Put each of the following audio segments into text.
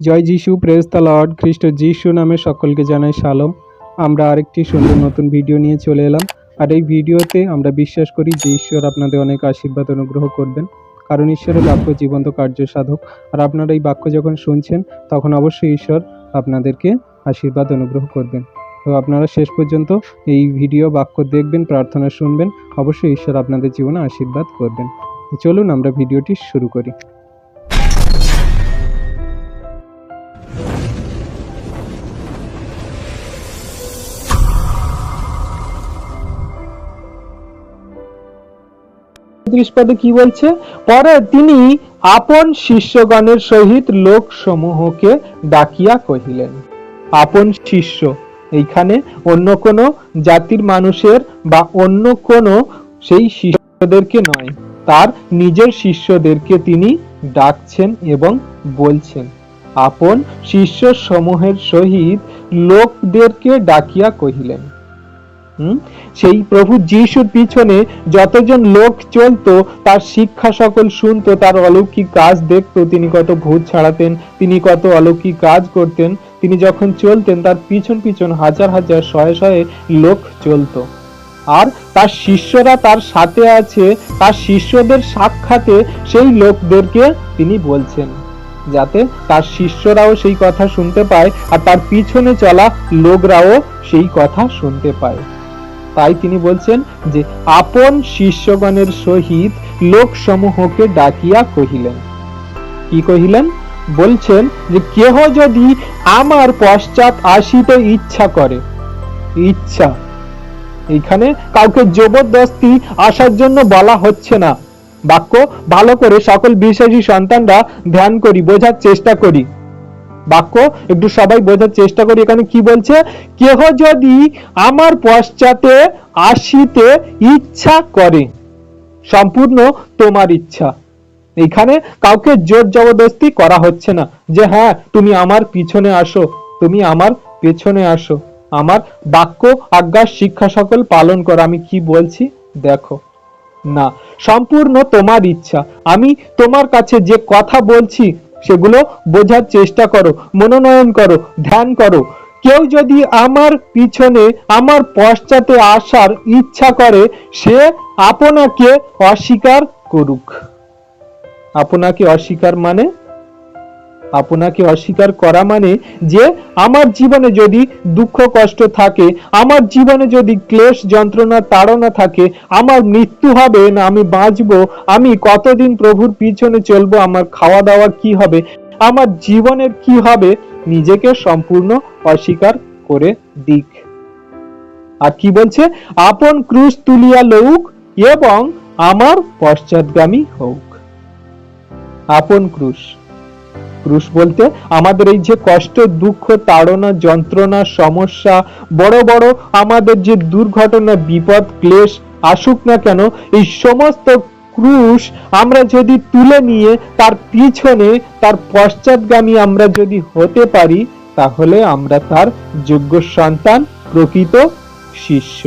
জয় যিশু press the Lord খ্রিস্ট যিশু নামে সকলকে জানাই শালম আমরা আরেকটি সুন্দর নতুন ভিডিও নিয়ে চলে এলাম। আর এই ভিডিওতে আমরা বিশ্বাস করি যে ঈশ্বর আপনাদের অনেক আশীর্বাদ অনুগ্রহ করবেন। কারণ ঈশ্বরের বাক্য জীবন্ত কার্য সাধক। আর আপনারা এই বাক্য যখন শুনছেন, তখন অবশ্যই ঈশ্বর আপনাদেরকে আশীর্বাদ অনুগ্রহ করবেন। তো আপনারা শেষ পর্যন্ত এই ভিডিও বাক্য দেখবেন, প্রার্থনা শুনবেন। অবশ্যই ঈশ্বর আপনাদের জীবনে আশীর্বাদ করবেন। চলুন আমরা ভিডিওটি শুরু করি। ত্রিশ পদে কি বলছে পরে তিনি আপন শিষ্যগণের সহিত লোক সমূহকে ডাকিয়া কহিলেন, আপন শিষ্য, এইখানে অন্য কোন জাতির মানুষের বা অন্য কোন সেই শিষ্যদেরকে নয়, তার নিজের শিষ্যদেরকে তিনি ডাকছেন এবং বলছেন, আপন শিষ্য সমূহের সহিত লোকদেরকে ডাকিয়া কহিলেন? সেই প্রভু যিশুর পিছনে যতজন লোক চলতো, তার শিক্ষা সকল শুনতো, তার অলৌকিক কাজ দেখতো, তিনি কত ভূত ছাড়াতেন, তিনি কত অলৌকিক কাজ করতেন, তিনি যখন চলতেন, তার পিছন পিছন হাজার হাজার শয়ে শয়ে লোক চলতো। আর তার শিষ্যরা তার সাথে আছে, তার শিষ্যদের সাক্ষাতে সেই লোকদেরকে তিনি বলছেন, যাতে তার শিষ্যরাও সেই কথা শুনতে পায়, আর তার পিছনে চলা লোকরাও সেই কথা শুনতে পায়। তাই তিনি বলছেন যে, আপন শিষ্যগণের সহিত লোক সমূহকে ডাকিয়া কহিলেন। কি কহিলেন? বলছেন যে, কেহ যদি আমার পশ্চাৎ আসিতে ইচ্ছা করে। ইচ্ছা। এখানে কাউকে জবরদস্তি আসার জন্য বলা হচ্ছে না। বাক্য ভালো করে সকল বিশ্বাসী সন্তানরা ধ্যান করি, বোঝার চেষ্টা করি। বাক্য একটু সবাই বোঝার চেষ্টা করি, এখানে কি বলছে? কেহ যদি আমার পশ্চাতে আসিতে ইচ্ছা করে, সম্পূর্ণ তোমার ইচ্ছা। এখানে কাউকে জোর জবরদস্তি করা হচ্ছে না যে হ্যাঁ তুমি আমার পিছনে আসো, তুমি আমার পেছনে আসো, আমার বাক্য, আজ্ঞা, শিক্ষা সকল পালন করো। আমি কি বলছি? দেখো। না, সম্পূর্ণ তোমার ইচ্ছা। আমি তোমার কাছে যে কথা বলছি সেগুলো বোঝার চেষ্টা করো, মনোনয়ন করো, ধ্যান করো। কেউ যদি আমার পিছনে আমার পশ্চাতে আসার ইচ্ছা করে, সে আপনাকে অস্বীকার করুক। আপনাকে অস্বীকার মানে? আপনাকে অস্বীকার করা মানে যে আমার জীবনে যদি দুঃখ, কষ্ট থাকে, আমার জীবনে যদি ক্লেশ, যন্ত্রণা, তাড়না থাকে, আমার মৃত্যু হবে না, আমি বাঁচবো, আমি কতদিন প্রভুর পিছনে চলবো, আমার খাওয়া দাওয়া কি হবে, আমার জীবনের কি হবে, নিজেকে সম্পূর্ণ অস্বীকার করে দিক। আর কি বলছে? আপন ক্রুশ তুলিয়া লউক এবং আমার পশ্চাৎগামী হোক আপন ক্রুশ। ক্রুশ বলতে আমাদের এই যে কষ্ট, দুঃখ, তাড়না, যন্ত্রণা, সমস্যা, বড় বড় আমাদের যে দুর্ঘটনা, বিপদ, ক্লেশ, আসুক না কেন, এই সমস্ত ক্রুশ আমরা যদি তুলে নিয়ে তার পিছনে, তার পশ্চাৎগামী আমরা যদি হতে পারি, তাহলে আমরা তার যোগ্য সন্তান, প্রকৃত শিষ্য।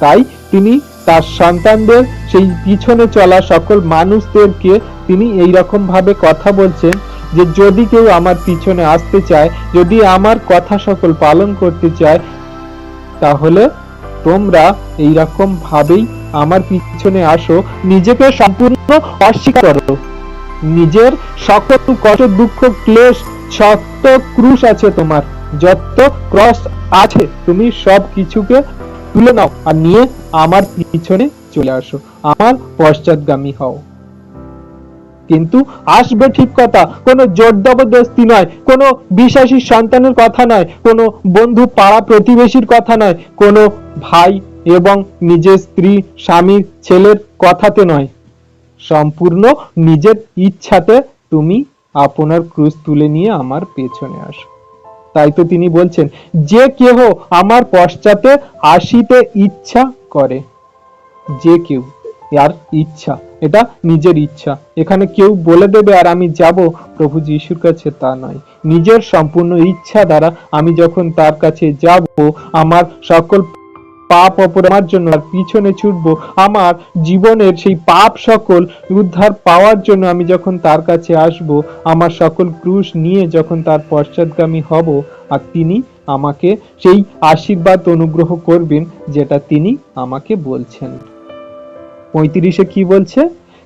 তাই তিনি তার সন্তানদের সেই পিছনে চলা সকল মানুষদেরকে তিনি এই রকম ভাবে কথা বলছেন। যে যদি কেউ আমার পিছনে আসতে চায়, যদি আমার কথা সকল পালন করতে চায়, তাহলে তোমরা এই রকম ভাবেই আমার পিছনে আসো, নিজেকে সম্পূর্ণ অস্বীকার করো। নিজের সকল কষ্ট, দুঃখ, ক্লেশ যত ক্রুশ আছে তোমার, যত ক্রস আছে, তুমি সব কিছুকে তুলে নাও আর নিয়ে আমার পিছনে চলে আসো। আমার পশ্চাৎগামী হও। কিন্তু আসবে ঠিক কথা, কোনো জোর জবরদস্তি নয়, কোনো বিশ্বাসী সন্তানের কথা নয়, কোনো বন্ধু পাড়া প্রতিবেশীর কথা নয়, কোনো ভাই এবং নিজের স্ত্রী স্বামীর ছেলের কথাতে নয়। সম্পূর্ণ নিজের ইচ্ছাতে তুমি আপনার ক্রুশ তুলে নিয়ে আমার পেছনে আসো। তাই তো তিনি বলছেন, যে কেহ আমার পশ্চাতে আসিতে ইচ্ছা করে, যে কেউ আর ইচ্ছা এটা নিজের ইচ্ছা। এখানে কেউ বলে দেবে, আর আমি যাব প্রভু যিশুর কাছে, তা নয়। নিজের সম্পূর্ণ ইচ্ছা দ্বারা আমি যখন তার কাছে যাব, আমার সকল পাপ অপরাধের জন্য, আর পিছনে ছুটবো, আমার জীবনের সেই পাপ সকল উদ্ধার পাওয়ার জন্য আমি যখন তার কাছে আসব, আমার সকল ক্রুশ নিয়ে যখন তার পশ্চাৎগামী হব, আর তিনি আমাকে সেই আশীর্বাদ অনুগ্রহ করবেন, যেটা তিনি আমাকে বলছেন। পঁয়ত্রিশে কি বলছে?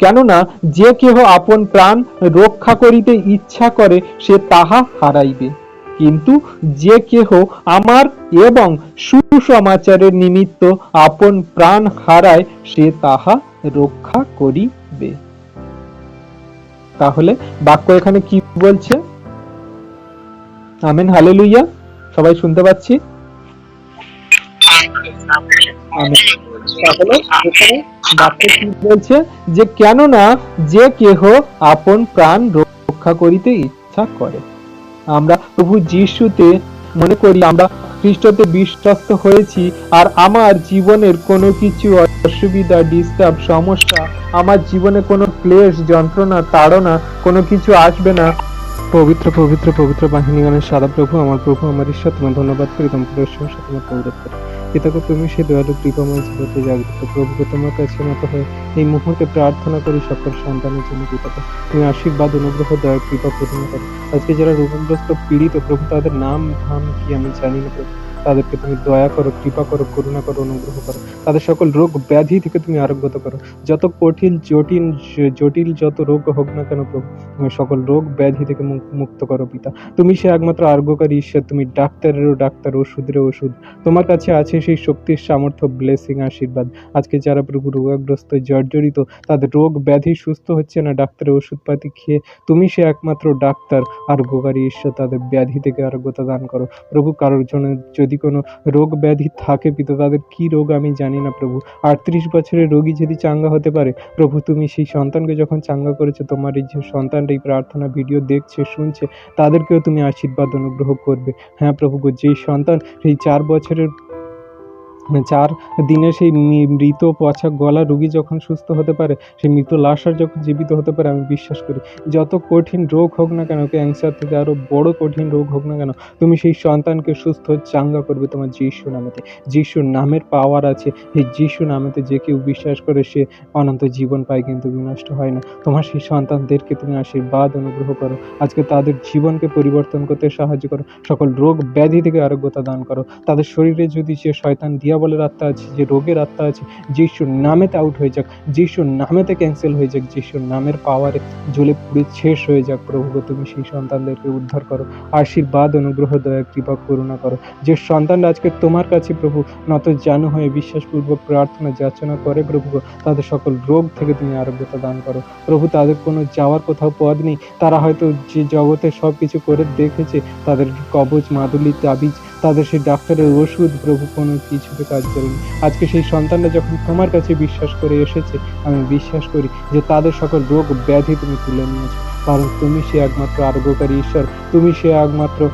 কেননা যে কেহ আপন প্রাণ রক্ষা করিতে ইচ্ছা করে সে তাহা হারাইবে। কিন্তু যে কেহ আমার এবং সুসমাচারের নিমিত্ত আপন প্রাণ হারায় সে তাহা রক্ষা করিবে। তাহলে বাক্য এখানে কি বলছে? আমেন হালেলুইয়া সবাই শুনতে পাচ্ছি? আমেন। তাহলে এখানে বাক্য কি বলছে যে কেননা যে কেহ আপন প্রাণ রক্ষা করিতে ইচ্ছা করে। আমরা প্রভু যিশুতে মনে করি, আমরা খ্রিস্টতে বিশ্বস্ত হয়েছি আর আমার জীবনের কোনো কিছু অসুবিধা ডিস্টার্ব সমস্যা, আমার জীবনে কোনো ক্লেশ, যন্ত্রণা, তাড়না, কোনো কিছু আসবে না। পবিত্র পবিত্র পবিত্র বাহিনীগণের সারা প্রভু, আমার প্রভু, আমার ঈশ্বর, তোমার ধন্যবাদ করি, তোমার তোমার পিতাকে তুমি সেই দয়ালু কৃপাময় জীবতে জাগ্রত প্রভুকে তোমার কাছে মতো হয়ে এই মুহূর্তে প্রার্থনা করি সকল সন্তানের জন্য পিতাকে। তুমি আশীর্বাদ, অনুগ্রহ, দয়া, কৃপা প্রদান করো। আজকে যারা রোগগ্রস্ত, পীড়িত, প্রভু তাদের নাম, ধাম কি আমি জানি না প্রভু। তাদেরকে তুমি দয়া করো, কৃপা করো, করুণা করো, অনুগ্রহ করো। তাদের সকল রোগ ব্যাধি থেকে তুমি আরোগ্যত করো। যত কঠিন, জটিল জটিল যত রোগ হোক না কেন প্রভু, তুমি সকল রোগ ব্যাধি থেকে মুক্ত করো পিতা। তুমি সে একমাত্র আরোগ্যকারী ঈশ্বর, তুমি ডাক্তারেরও ডাক্তার, ওষুধেরও ওষুধ। তোমার কাছে আছে সেই শক্তির সামর্থ্য ব্লেসিং আশীর্বাদ। আজকে যারা প্রভু রোগাগ্রস্ত, জর্জরিত, তাদের রোগ ব্যাধি সুস্থ হচ্ছে না, ডাক্তারের ওষুধপাতি খেয়ে তুমি সে একমাত্র ডাক্তার, আরোগ্যকারী ঈশ্বর, তাদের ব্যাধি থেকে আরোগ্যতা দান করো। প্রভু, কারোর জন্য কোনো রোগ ব্যাধি থাকে পিতা, তাদের কি রোগ আমি জানি না প্রভু। আটত্রিশ বছরের রোগী যদি চাঙ্গা হতে পারে, প্রভু তুমি সেই সন্তানকে যখন চাঙ্গা করেছ, তোমার এই যে সন্তানটা এই প্রার্থনা, ভিডিও দেখছে, শুনছে, তাদেরকেও তুমি আশীর্বাদ, অনুগ্রহ করবে। হ্যাঁ প্রভু যেই সন্তান সেই চার বছরের চার দিনে সেই মৃত পচা গলা রুগী যখন সুস্থ হতে পারে, সেই মৃত লাশার যখন জীবিত হতে পারে, আমি বিশ্বাস করি, যত কঠিন রোগ হোক না কেন ক্যান্সার থেকে আরও বড় কঠিন রোগ হোক না কেন, তুমি সেই সন্তানকে সুস্থ চাঙ্গা করবে তোমার যিশু নামেতে। যিশুর নামের পাওয়ার আছে এই যিশু নামেতে যে কেউ বিশ্বাস করে, সে অনন্ত জীবন পায় কিন্তু বিনষ্ট হয় না। তোমার সেই সন্তানদেরকে তুমি আশীর্বাদ অনুগ্রহ করো, আজকে তাদের জীবনকে পরিবর্তন করতে সাহায্য করো, সকল রোগ ব্যাধি থেকে আরোগ্যতা দান করো, তাদের শরীরে যদি যে শয়তান দিয়াবলের আত্মা আছে, যে রোগের আত্মা আছে যিশুর নামেতে আউট হয়ে যাক যিশুর নামেতে ক্যান্সেল হয়ে যাক যিশুর নামের পাওয়ারে জ্বলে পুড়ে শেষ হয়ে যাক প্রভু তুমি সেই সন্তানদেরকে উদ্ধার করো, আশীর্বাদ, অনুগ্রহ, দয়া, কৃপা, করুণা করো। যে সন্তানরা আজকে তোমার কাছে প্রভু, নত জানু হয়ে বিশ্বাসপূর্বক প্রার্থনা, যাচনা করে প্রভু তাদের সকল রোগ থেকে তুমি আরোগ্যতা দান করো। প্রভু, তাদের কোনো যাওয়ার কোথাও পথ নেই, তারা হয়তো যে জগতে সব কিছু করে দেখেছে, তাদের কবচ, মাদুলি, তাবিজ তাদের সেই ডাক্তারের ওষুধ প্রভু কোনো কিছুতে কাজ করেনি। আজকে সেই সন্তানরা যখন তোমার কাছে বিশ্বাস করে এসেছে, আমি বিশ্বাস করি যে তাদের সকল রোগ ব্যাধি তুমি তুলে নিয়েছো। কারণ তুমি সে একমাত্র আরোগ্যকারী ঈশ্বর। তুমি সে একমাত্র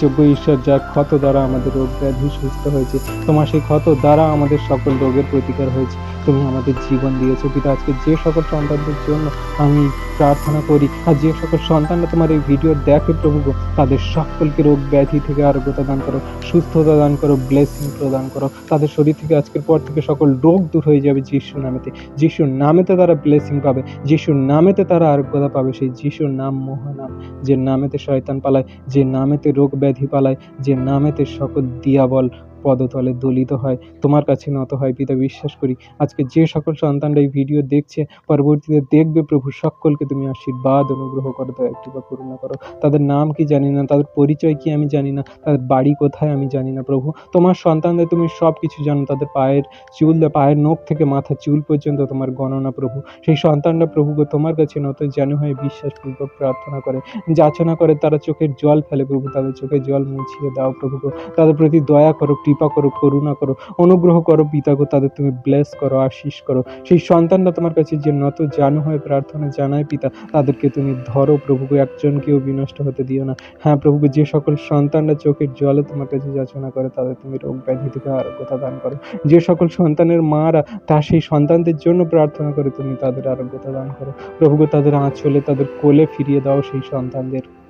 যোগ্য ঈশ্বর যার ক্ষত দ্বারা আমাদের রোগ ব্যাধি সুস্থ হয়েছে। তোমার সেই ক্ষত দ্বারা আমাদের সকল রোগের প্রতিকার হয়েছে। তুমি আমাদের জীবন দিয়েছ। পিতা, আজকে যে সকল সন্তানদের জন্য আমি প্রার্থনা করি, আর যে সকল সন্তানরা তোমার এই ভিডিও দেখে প্রভু তাদের সকলকে রোগ ব্যাধি থেকে আরোগ্যতা দান করো, সুস্থতা দান করো ব্লেসিং প্রদান করো। তাদের শরীর থেকে আজকের পর থেকে সকল রোগ দূর হয়ে যাবে যিশুর নামেতে। যিশুর নামেতে তারা ব্লেসিং পাবে, যিশুর নামেতে তারা আরোগ্যতা পাবে। সেই যিশুর নাম মহানাম, যে নামেতে শয়তান পালায়, যে নামেতে রোগ ব্যাধি পালায়, যে নামেতে সকল দিয়াবল পদতলে দলিত হয়। তোমার কাছে নত হয়, পিতা বিশ্বাস করি। আজকে যে সকল সন্তানরা এই ভিডিও দেখছে, পরবর্তীতে দেখবে প্রভু। সকলকে তুমি আশীর্বাদ, অনুগ্রহ করো, দয়া কৃপা, করুণা করো। তাদের নাম কি জানি না, তাদের পরিচয় কি আমি জানি না, তাদের বাড়ি কোথায় আমি জানি না, প্রভু। তোমার সন্তানদের তুমি সব কিছু জানো, তাদের পায়ের চুল, পায়ের নখ থেকে মাথা চুল পর্যন্ত তোমার গণনা, প্রভু। সেই সন্তানরা প্রভু তোমার কাছে নত, যেন হয়ে বিশ্বাসপূর্বক প্রার্থনা করে। যাচনা করে, তারা চোখের জল ফেলে, প্রভু। তাদের চোখের জল মুছিয়ে দাও, প্রভু তাদের প্রতি দয়া করো কৃপা করো করুণা করো অনুগ্রহ করো পিতা গো তাদের তুমি ব্লেস করো আশিস করো। সেই সন্তানরা তোমার কাছে যে নত জানু হয়ে প্রার্থনা জানায় পিতা তাদেরকে তুমি ধরো প্রভু গো একজনকেও বিনষ্ট হতে দিও না। হ্যাঁ প্রভু গো, যে সকল সন্তানরা চোখের জলে তোমার কাছে যাচনা করে তাদের তুমি রোগ ব্যাধি থেকে আরোগ্যতা দান করো। যে সকল সন্তানের মারা তা সেই সন্তানদের জন্য প্রার্থনা করে তুমি তাদের আরোগ্যতা দান করো। প্রভু গো, তাদের আঁচলে তাদের কোলে ফিরিয়ে দাও সেই সন্তানদের।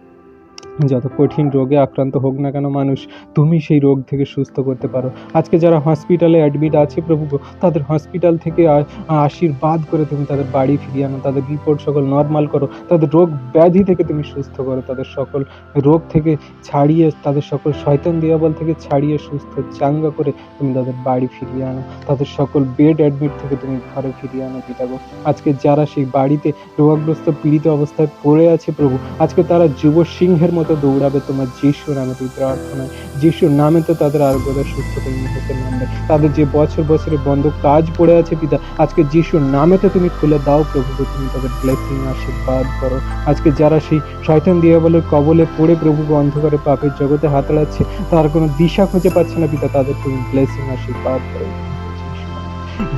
যত কঠিন রোগে আক্রান্ত হোক না কেন মানুষ, তুমি সেই রোগ থেকে সুস্থ করতে পারো। আজকে যারা হসপিটালে অ্যাডমিট আছে প্রভু তাদের হসপিটাল থেকে আশীর্বাদ করে তুমি তাদের বাড়ি ফিরিয়ে আনো, তাদের রিপোর্ট সকল নর্মাল করো, তাদের রোগ ব্যাধি থেকে তুমি সুস্থ করো, তাদের সকল রোগ থেকে ছাড়িয়ে, তাদের সকল শয়তান দিয়াবল থেকে ছাড়িয়ে, সুস্থ চাঙ্গা করে তুমি তাদের বাড়ি ফিরিয়ে আনো, তাদের সকল বেড অ্যাডমিট থেকে তুমি ঘরে ফিরিয়ে আনো পিতা গো। আজকে যারা সেই বাড়িতে রোগগ্রস্ত, পীড়িত অবস্থায় পড়ে আছে প্রভু, আজকে তারা যুব সিংহের মতো দৌড়াবে তোমার যিশু নামে তুই প্রার্থনায় যিশুর নামে তো তাদের আরোগ্যতা, সুস্থতা হতে নামবে। তাদের যে বছর বছরে বন্ধ কাজ পড়ে আছে পিতা, আজকে যিশুর নামে তো তুমি খুলে দাও প্রভু তুমি তাদের ব্লেসিং আশীর্বাদ করো। আজকে যারা সেই শয়তান দিয়ে বলে কবলে পড়ে প্রভু অন্ধকারে পাপের জগতে হাতড়াচ্ছে, তার কোনো দিশা খুঁজে পাচ্ছে না পিতা, তাদের তুমি ব্লেসিং আশীর্বাদ করো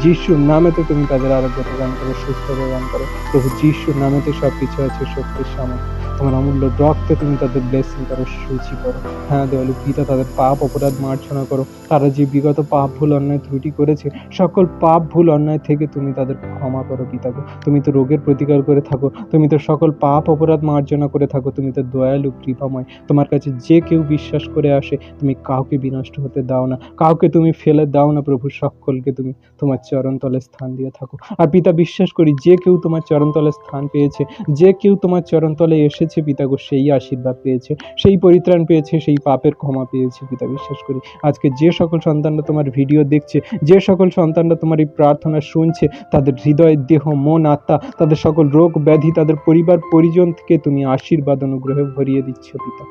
যিশুর নামে। তো তুমি তাদের আরোগ্য প্রদান করো সুস্থ প্রদান করো। প্রভু, যিশুর নামে তো সব কিছু আছে, শক্তির সামর্থ্য। তোমার অমূল্য রক্তে তুমি তাদের ব্লেসিং করো সূচি করো। হ্যাঁ দেওয়ালি পিতা তাদের পাপ অপরাধ মার্জনা করো। তারা যে বিগত পাপ ভুল অন্যায় ত্রুটি করেছে, সকল পাপ ভুল অন্যায় থেকে তুমি তাদের ক্ষমা করো পিতা গো। তুমি তো রোগের প্রতিকার করে থাকো, তুমি তো সকল পাপ অপরাধ মার্জনা করে থাকো, তুমি তো দয়ালু, কৃপাময়। তোমার কাছে যে কেউ বিশ্বাস করে আসে, তুমি কাউকে বিনষ্ট হতে দাও না, কাউকে তুমি ফেলে দাও না প্রভু, সকলকে তুমি তোমার চরণতলে স্থান দিয়ে থাকো। আর পিতা, বিশ্বাস করি, যে কেউ তোমার চরণতলে স্থান পেয়েছে, যে কেউ তোমার চরণতলে এসেছে পিতাগো সেই আশীর্বাদ পেয়েছে, সেই পরিত্রাণ পেয়েছে, সেই পাপের ক্ষমা পেয়েছে, পিতা বিশ্বাস করি। আজকে যে সকল সন্তানরা তোমার ভিডিও দেখছে, যে সকল সন্তানরা তোমার এই প্রার্থনা শুনছে, তাদের হৃদয়, দেহ, মন, আত্মা, তাদের সকল রোগ ব্যাধি, তাদের পরিবার, পরিজন থেকে তুমি আশীর্বাদ, অনুগ্রহে ভরিয়ে দিচ্ছ, পিতা।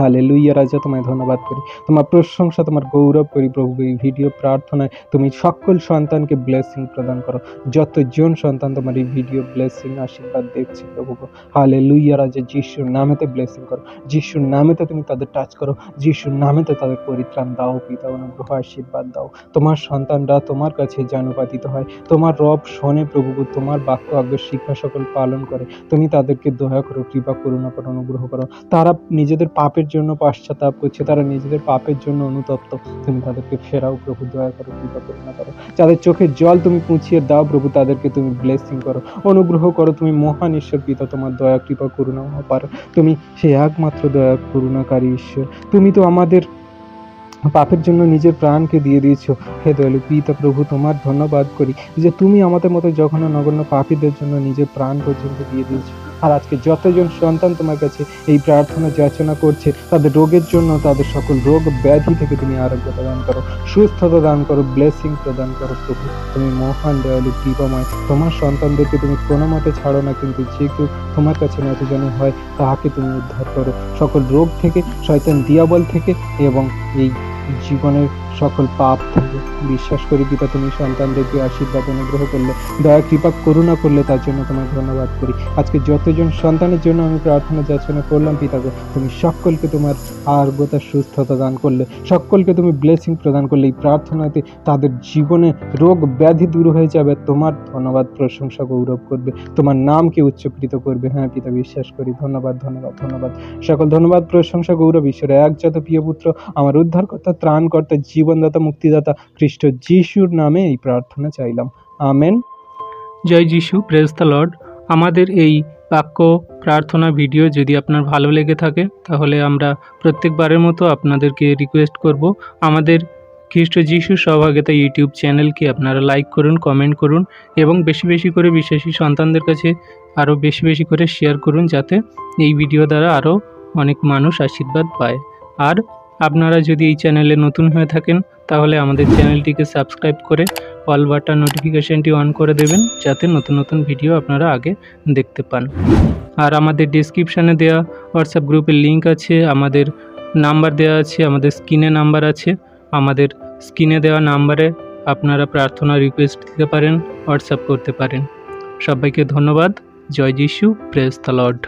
হালে লুইয়া রাজা, তোমায় ধন্যবাদ করি। তোমার প্রশংসা, তোমার গৌরব করি প্রভু, এই ভিডিও প্রার্থনায় তুমি সকল সন্তানকে ব্লেসিং প্রদান করো। যতজন সন্তান তোমার এই ভিডিও ব্লেসিং আশীর্বাদ দেখছে প্রভু হালে লুইয়া রাজা, যিশুর নামেতে ব্লেসিং করো। যিশুর নামেতে তুমি তাদের টাচ করো। যিশুর নামেতে তাদের পরিত্রাণ দাও, পিতা, অনুগ্রহ, আশীর্বাদ দাও। তোমার সন্তানরা তোমার কাছে জানুপাতিত হয়। তোমার রব শোনে প্রভু তোমার বাক্য, আজ্ঞ, শিক্ষা সকল পালন করে। তুমি তাদেরকে দয়া করো, কৃপা, করুণা করো, অনুগ্রহ করো। তারা নিজেদের পাপের জন্য পাশ্চাতাপ করছে, তারা নিজেদের পাপের জন্য অনুতপ্ত। তুমি তাদেরকে ফেরাও, প্রভু, দয়া করো, কৃপা করুণা করো। যাদের চোখের জল তুমি পুঁছিয়ে দাও, প্রভু, তাদেরকে তুমি ব্লেসিং করো। অনুগ্রহ করো, তুমি মহান ঈশ্বর পিতা, তোমার দয়া, কৃপা, করুণা পারো তুমি সেই একমাত্র দয়া, করুণাকারী ঈশ্বর। তুমি তো আমাদের পাপের জন্য নিজের প্রাণকে দিয়ে দিয়েছ। হে দয়ালু পিতা, প্রভু, তোমার ধন্যবাদ করি যে তুমি আমাদের মতো যখন নগণ্য পাপীদের জন্য নিজের প্রাণ পর্যন্ত দিয়ে দিয়েছ। আর আজকে যতজন সন্তান তোমার কাছে এই প্রার্থনা যাচনা করছে, তাদের রোগের জন্য তাদের সকল রোগ ব্যাধি থেকে তুমি আরোগ্য প্রদান করো, সুস্থতা দান করো ব্লেসিং প্রদান করো প্রভু। তুমি মহান, দয়ালু, কৃপাময়। তোমার সন্তানদেরকে তুমি কোনো মতে ছাড়ো না, কিন্তু যে কেউ তোমার কাছে নতজন হয়, তাহাকে তুমি উদ্ধার করো। সকল রোগ থেকে, শয়তান দিয়াবল থেকে এবং এই জীবনের সকল পাপ থেকে। বিশ্বাস করি পিতা, তুমি সন্তানদেরকে আশীর্বাদ, অনুগ্রহ করলে, দয়া, কৃপা, করুণা করলে তার জন্য তোমায় ধন্যবাদ করি। আজকে যতজন সন্তানের জন্য আমি প্রার্থনা, যাচনা করলাম পিতা তুমি সকলকে তোমার আরোগ্যতা সুস্থতা দান করলে, সকলকে তুমি ব্লেসিং প্রদান করলে। এই প্রার্থনাতে তাদের জীবনে রোগ ব্যাধি দূর হয়ে যাবে, তোমার ধন্যবাদ, প্রশংসা, গৌরব করবে, তোমার নামকে উচ্চকৃত করবে। হ্যাঁ পিতা, বিশ্বাস করি, ধন্যবাদ ধন্যবাদ ধন্যবাদ। সকল ধন্যবাদ, প্রশংসা, গৌরব ঈশ্বরের একজাত প্রিয় পুত্র, আমার উদ্ধারকর্তা, ত্রাণকর্তা জীবনদাতা, মুক্তিদাতা খ্রিস্ট যিশুর নামে এই প্রার্থনা চাইলাম। আমেন। জয় যিশু প্রেজ দ্য লর্ড আমাদের এই বাক্য, প্রার্থনা ভিডিও যদি আপনার ভালো লেগে থাকে, তাহলে আমরা প্রত্যেকবারের মতো আপনাদেরকে রিকোয়েস্ট করব। আমাদের খ্রিস্ট যিশু সহভাগিতা ইউটিউব চ্যানেলকে আপনারা লাইক করুন কমেন্ট করুন এবং বেশি বেশি করে বিশ্বাসী সন্তানদের কাছে আরও বেশি বেশি করে শেয়ার করুন, যাতে এই ভিডিও দ্বারা আরও অনেক মানুষ আশীর্বাদ পায়। আর আপনারা যদি এই চ্যানেলে নতুন হয়ে থাকেন, তাহলে আমাদের চ্যানেলটিকে সাবস্ক্রাইব করে অল বাটন নোটিফিকেশনটি অন করে দেবেন, যাতে নতুন নতুন ভিডিও আপনারা আগে দেখতে পান। আর আমাদের ডিসক্রিপশানে দেওয়া হোয়াটসঅ্যাপ গ্রুপের লিঙ্ক আছে, আমাদের নাম্বার দেওয়া আছে, আমাদের স্ক্রিনে নাম্বার আছে। আমাদের স্ক্রিনে দেওয়া নাম্বারে আপনারা প্রার্থনা রিকোয়েস্ট দিতে পারেন হোয়াটসঅ্যাপ করতে পারেন। সবাইকে ধন্যবাদ। জয় যিশু প্রেস দ্য লর্ড